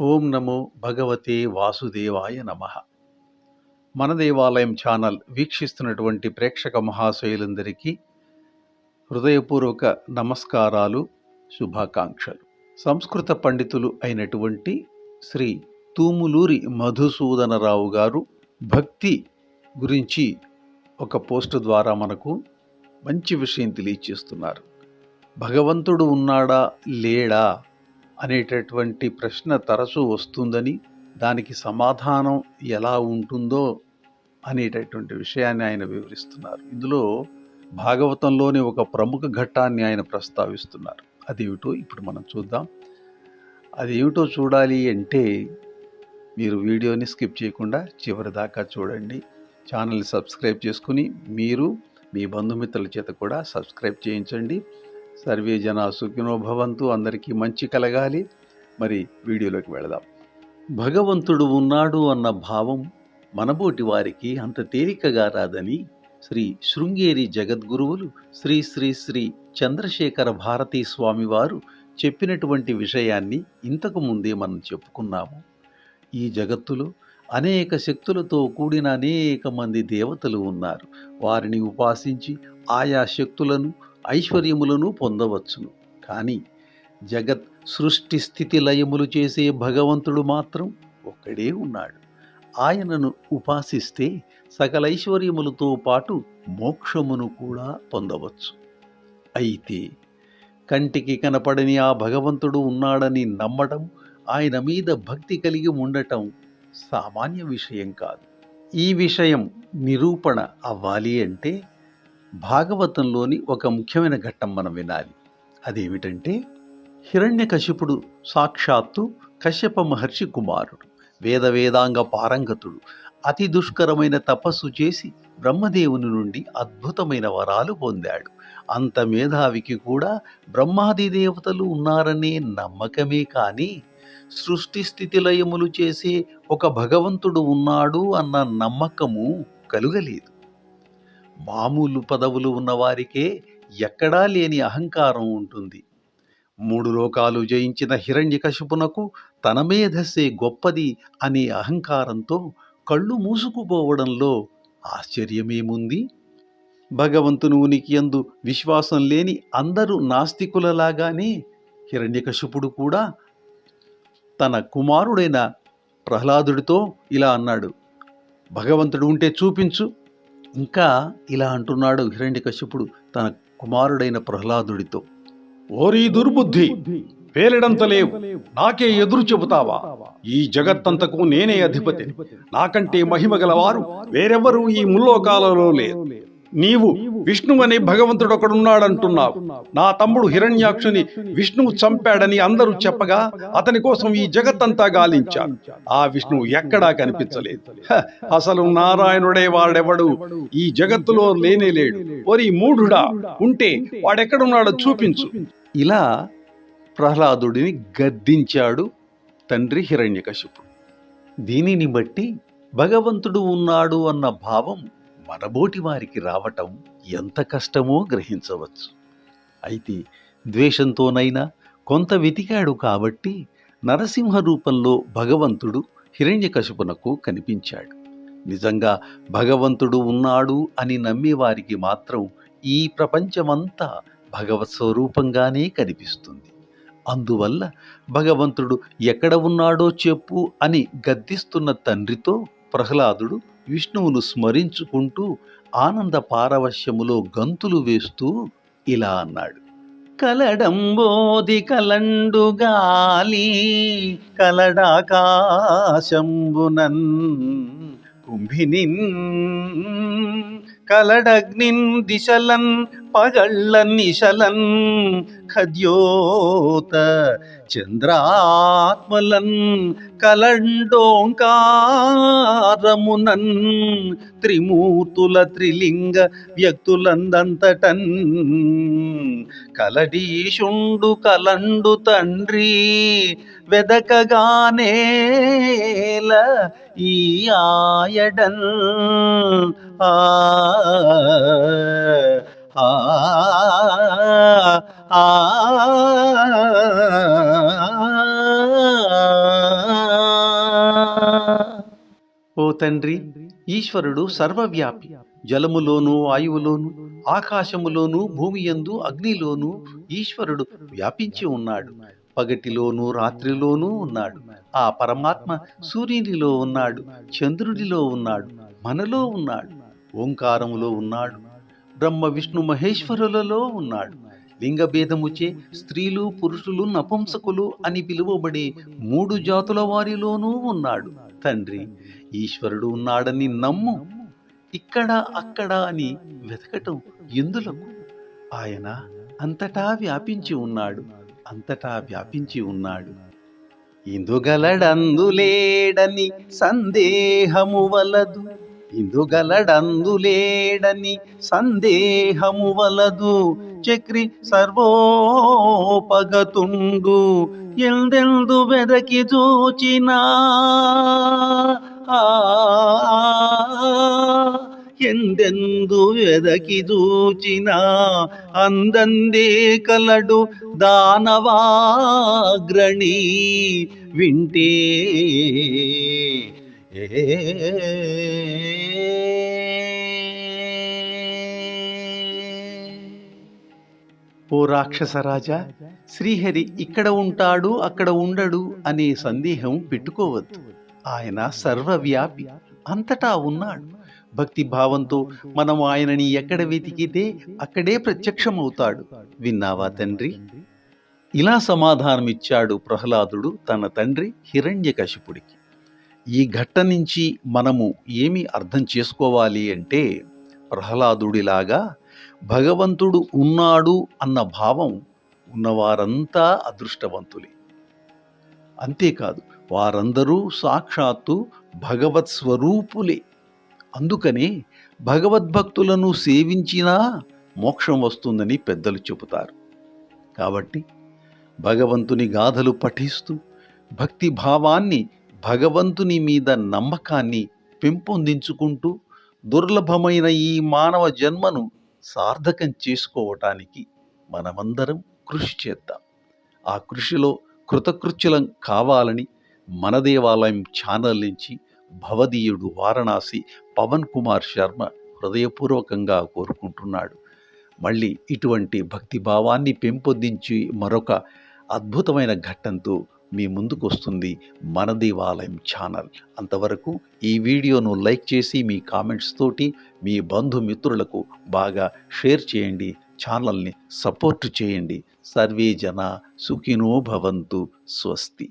ఓం నమో భగవతే వాసుదేవాయ నమ. మన దేవాలయం ఛానల్ వీక్షిస్తున్నటువంటి ప్రేక్షక మహాశయులందరికీ హృదయపూర్వక నమస్కారాలు శుభాకాంక్షలు. సంస్కృత పండితులు అయినటువంటి శ్రీ తూములూరి మధుసూదనరావు గారు భక్తి గురించి ఒక పోస్ట్ ద్వారా మనకు మంచి విషయం తెలియచేస్తున్నారు. భగవంతుడు ఉన్నాడా? లేడా? అనేటటువంటి ప్రశ్న తరచూ వస్తుందని దానికి సమాధానం ఎలా ఉంటుందో అనేటటువంటి విషయాన్ని ఆయన వివరిస్తున్నారు. ఇందులో భాగవతంలోని ఒక ప్రముఖ ఘట్టాన్ని ఆయన ప్రస్తావిస్తున్నారు. అదేమిటో ఇప్పుడు మనం చూద్దాం. అదేమిటో చూడాలి అంటే మీరు వీడియోని స్కిప్ చేయకుండా చివరి దాకా చూడండి. ఛానల్ని సబ్స్క్రైబ్ చేసుకుని మీరు మీ బంధుమిత్రుల చేత కూడా సబ్స్క్రైబ్ చేయించండి. సర్వే జన సుఖినో భవంతు. అందరికీ మంచి కలగాలి. మరి వీడియోలోకి వెళదాం. భగవంతుడు ఉన్నాడు అన్న భావం మనబోటి వారికి అంత తేలికగా రాదని శ్రీ శృంగేరి జగద్గురువులు శ్రీ శ్రీ శ్రీ చంద్రశేఖర భారతీ స్వామివారు చెప్పినటువంటి విషయాన్ని ఇంతకు ముందే మనం చెప్పుకున్నాము. ఈ జగత్తులో అనేక శక్తులతో కూడిన అనేక మంది దేవతలు ఉన్నారు. వారిని ఉపాసించి ఆయా శక్తులను ఐశ్వర్యములను పొందవచ్చును. కానీ జగత్ సృష్టి స్థితి లయములు చేసే భగవంతుడు మాత్రం ఒక్కడే ఉన్నాడు. ఆయనను ఉపాసిస్తే సకల ఐశ్వర్యములతో పాటు మోక్షమును కూడా పొందవచ్చు. అయితే కంటికి కనపడని ఆ భగవంతుడు ఉన్నాడని నమ్మటం ఆయన మీద భక్తి కలిగి ఉండటం సామాన్య విషయం కాదు. ఈ విషయం నిరూపణ అవ్వాలి అంటే భాగవతంలోని ఒక ముఖ్యమైన ఘట్టం మనం వినాలి. అదేమిటంటే హిరణ్యకశిపుడు సాక్షాత్తు కశ్యప మహర్షి కుమారుడు వేద వేదాంగ పారంగతుడు. అతి దుష్కరమైన తపస్సు చేసి బ్రహ్మదేవుని నుండి అద్భుతమైన వరాలు పొందాడు. అంత మేధావికి కూడా బ్రహ్మాది దేవతలు ఉన్నారనే నమ్మకమే కానీ సృష్టి స్థితిలయములు చేసే ఒక భగవంతుడు ఉన్నాడు అన్న నమ్మకము కలుగలేదు. మామూలు పదవులు ఉన్నవారికే ఎక్కడా లేని అహంకారం ఉంటుంది. మూడు లోకాలు జయించిన హిరణ్యకశిపునకు తన మేధస్సే గొప్పది అనే అహంకారంతో కళ్ళు మూసుకుపోవడంలో ఆశ్చర్యమేముంది? భగవంతుని ఉనికి అందు విశ్వాసం లేని అందరూ నాస్తికులలాగానే హిరణ్యకశిపుడు కూడా తన కుమారుడైన ప్రహ్లాదుడితో ఇలా అన్నాడు భగవంతుడు ఉంటే చూపించు. ఇంకా ఇలా అంటున్నాడు హిరణ్యకశిపుడు తన కుమారుడైన ప్రహ్లాదుడితో. ఓరి దుర్బుద్ధి పేలిడంతలేవు నాకే ఎదురు చెబుతావా? ఈ జగత్తంతకు నేనే అధిపతి. నాకంటే మహిమ గలవారు వేరెవ్వరూ ఈ ముల్లోకాలలో లేరు. నీవు విష్ణువు అనే భగవంతుడు ఒకడున్నాడంటున్నావు నా తమ్ముడు హిరణ్యాక్షుని విష్ణువు చంపాడని అందరూ చెప్పగా అతని కోసం ఈ జగత్తంతా గాలించాను ఆ విష్ణువు ఎక్కడా కనిపించలేదు. అసలు నారాయణుడే వాడెవడు? ఈ జగత్తులో లేనే లేడు. మూఢుడా ఉంటే వాడెక్కడున్నాడో చూపించు. ఇలా ప్రహ్లాదుడిని గద్దించాడు తండ్రి హిరణ్యకశిపుడు. దీనిని బట్టి భగవంతుడు ఉన్నాడు అన్న భావం మనబోటి వారికి రావటం ఎంత కష్టమో గ్రహించవచ్చు. అయితే ద్వేషంతోనైనా కొంత వెతికాడు కాబట్టి నరసింహ రూపంలో భగవంతుడు హిరణ్యకశిపునకు కనిపించాడు. నిజంగా భగవంతుడు ఉన్నాడు అని నమ్మేవారికి మాత్రం ఈ ప్రపంచమంతా భగవత్ స్వరూపంగానే కనిపిస్తుంది. అందువల్ల భగవంతుడు ఎక్కడ ఉన్నాడో చెప్పు అని గద్దిస్తున్న తండ్రితో ప్రహ్లాదుడు విష్ణువును స్మరించుకుంటూ ఆనంద పారవశ్యములో గంతులు వేస్తూ ఇలా అన్నాడు. కలడంబోది కలండు గాలి కలడాకాశంబునన్ కుంభినిన్ కలడగ్నిన్ దిశలన్ పగళ్ళన్ నిశలన్ ఖద్యోత చంద్రాత్మలన్ కలండోంకారమునన్ త్రిమూర్తుల త్రిలింగ వ్యక్తులందంతటన్ కలడీషుండు కలండు తండ్రి వెదకగానేల ఈ ఆయడన్. ఆ ఓ తండ్రి ఈశ్వరుడు సర్వవ్యాపి. జలములోను వాయువులోను ఆకాశములోను భూమి యందు అగ్నిలోను ఈశ్వరుడు వ్యాపించి ఉన్నాడు. పగటిలోను రాత్రిలోనూ ఉన్నాడు. ఆ పరమాత్మ సూర్యునిలో ఉన్నాడు. చంద్రుడిలో ఉన్నాడు. మనలో ఉన్నాడు. ఓంకారములో ఉన్నాడు. బ్రహ్మ విష్ణు మహేశ్వరులలో ఉన్నాడు. లింగభేదముచే స్త్రీలు పురుషులు నపుంసకులు అని పిలువబడే మూడు జాతుల వారిలోనూ ఉన్నాడు. తండ్రి ఈశ్వరుడు ఉన్నాడని నమ్ము ఇక్కడ అక్కడ అని వెతకటం ఎందులకు? ఆయన అంతటా వ్యాపించి ఉన్నాడు అంతటా వ్యాపించి ఉన్నాడు. ఇందుగలడందులేడని సందేహము వలదు. ఇందుగలడందులేడని సందేహము వలదు. చక్రి సర్వోపగతుండు ఎందెందు వెదకి చూచినా ఎందెందు వెదకి చూచినా అందందే కలడు దానవాగ్రణి వింటే ఓ రాక్షసరాజా శ్రీహరి ఇక్కడ ఉంటాడు అక్కడ ఉండడు అనే సందేహం పెట్టుకోవద్దు. ఆయన సర్వవ్యాపి అంతటా ఉన్నాడు. భక్తి భావంతో మనం ఆయనని ఎక్కడ వెతికితే అక్కడే ప్రత్యక్షమవుతాడు. విన్నావా తండ్రి? ఇలా సమాధానమిచ్చాడు ప్రహ్లాదుడు తన తండ్రి హిరణ్యకశిపుడికి. ఈ ఘట్ట నుంచి మనము ఏమి అర్థం చేసుకోవాలి అంటే ప్రహ్లాదుడిలాగా భగవంతుడు ఉన్నాడు అన్న భావం ఉన్నవారంతా అదృష్టవంతులే. అంతేకాదు వారందరూ సాక్షాత్తు భగవత్ స్వరూపులే. అందుకనే భగవద్భక్తులను సేవించినా మోక్షం వస్తుందని పెద్దలు చెబుతారు. కాబట్టి భగవంతుని గాథలు పఠిస్తూ భక్తి భావాన్ని భగవంతుని మీద నమ్మకాన్ని పెంపొందించుకుంటూ దుర్లభమైన ఈ మానవ జన్మను సార్థకం చేసుకోవటానికి మనమందరం కృషి చేద్దాం. ఆ కృషిలో కృతకృత్యులం కావాలని మన దేవాలయం ఛానల్ నుంచి భవదీయుడు వారణాసి పవన్ కుమార్ శర్మ హృదయపూర్వకంగా కోరుకుంటున్నాడు. మళ్ళీ ఇటువంటి భక్తి భావాన్ని పెంపొందించి మరొక అద్భుతమైన ఘట్టంతో మీ ముందుకు వస్తుంది మన దేవాలయం ఛానల్. అంతవరకు ఈ వీడియోను లైక్ చేసి మీ కామెంట్స్ తోటి మీ బంధుమిత్రులకు బాగా షేర్ చేయండి ఛానల్ని సపోర్ట్ చేయండి. సర్వే జన సుఖినో భవంతు స్వస్తి.